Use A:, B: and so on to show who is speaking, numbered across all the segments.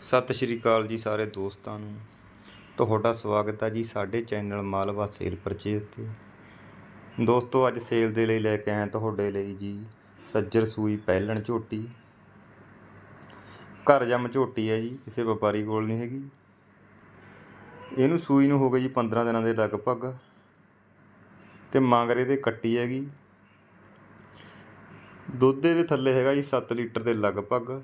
A: ਸਤਿ ਸ਼੍ਰੀ ਅਕਾਲ ਜੀ ਸਾਰੇ ਦੋਸਤਾਂ ਨੂੰ। ਤੁਹਾਡਾ ਸਵਾਗਤ ਹੈ ਜੀ ਸਾਡੇ ਚੈਨਲ ਮਾਲਵਾ ਸੇਲ ਪਰਚੇਜ਼ ਤੇ। ਦੋਸਤੋ, ਅੱਜ ਸੇਲ ਦੇ ਲਈ ਲੈ ਕੇ ਆਏ ਤੁਹਾਡੇ ਲਈ ਜੀ ਸੱਜਰ ਸੂਈ ਪਹਿਲਣ ਝੋਟੀ। ਘਰ ਜੰਮ ਝੋਟੀ ਹੈ ਜੀ, ਕਿਸੇ ਵਪਾਰੀ ਕੋਲ ਨਹੀਂ ਹੈਗੀ। ਇਹਨੂੰ ਸੂਈ ਨੂੰ ਹੋ ਗਈ ਜੀ 15 ਦਿਨਾਂ ਦੇ ਲਗਭਗ। ਤੇ ਮਾਂਗਰੇ ਦੇ ਕੱਟੀ ਹੈਗੀ। ਦੁੱਧ ਦੇ ਥੱਲੇ ਹੈਗਾ ਜੀ 7 ਲੀਟਰ ਦੇ ਲਗਭਗ।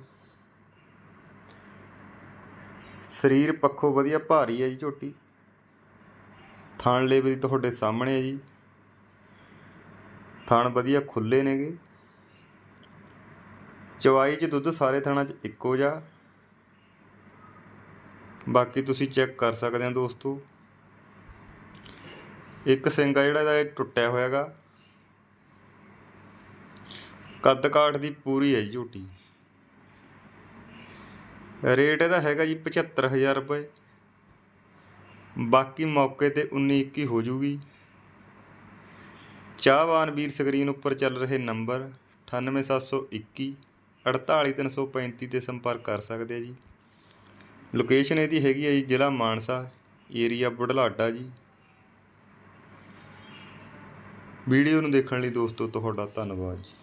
A: ਸਰੀਰ ਪੱਖੋਂ ਵਧੀਆ ਭਾਰੀ ਹੈ ਜੀ ਝੋਟੀ। ਥਣ ਲੇਵੇ ਦੀ ਤੁਹਾਡੇ ਸਾਹਮਣੇ ਹੈ ਜੀ। ਥਣ ਵਧੀਆ ਖੁੱਲੇ ਨੇਗੇ ਚਵਾਈ 'ਚ ਦੁੱਧ ਸਾਰੇ ਥਣਾਂ 'ਚ ਇੱਕੋ ਜਿਹਾ। ਬਾਕੀ ਤੁਸੀਂ ਚੈੱਕ ਕਰ ਸਕਦੇ ਹੋ ਦੋਸਤੋ। ਇੱਕ ਸਿੰਗਾ ਜਿਹੜਾ ਇਹਦਾ ਇਹ ਟੁੱਟਿਆ ਹੋਇਆਗਾ। ਕੱਦ ਕਾਠ ਦੀ ਪੂਰੀ ਹੈ ਜੀ ਝੋਟੀ। ਰੇਟ ਇਹਦਾ ਹੈਗਾ ਜੀ 75000 ਰੁਪਏ। ਬਾਕੀ ਮੌਕੇ ਤੇ 19 21 ਹੋ ਜੂਗੀ। ਚਾਹਵਾਨ ਵੀਰ ਸਕਰੀਨ ਉੱਪਰ ਚੱਲ ਰਹੇ ਨੰਬਰ 98721 48335 ਤੇ ਸੰਪਰਕ ਕਰ ਸਕਦੇ ਆ ਜੀ। ਲੋਕੇਸ਼ਨ ਇਹਦੀ ਹੈਗੀ ਹੈ ਜੀ ਜ਼ਿਲ੍ਹਾ ਮਾਨਸਾ ਏਰੀਆ ਬੁਢਲਾਡਾ ਜੀ। ਵੀਡੀਓ ਨੂੰ ਦੇਖਣ ਲਈ ਦੋਸਤੋ ਤੁਹਾਡਾ ਧੰਨਵਾਦ ਜੀ।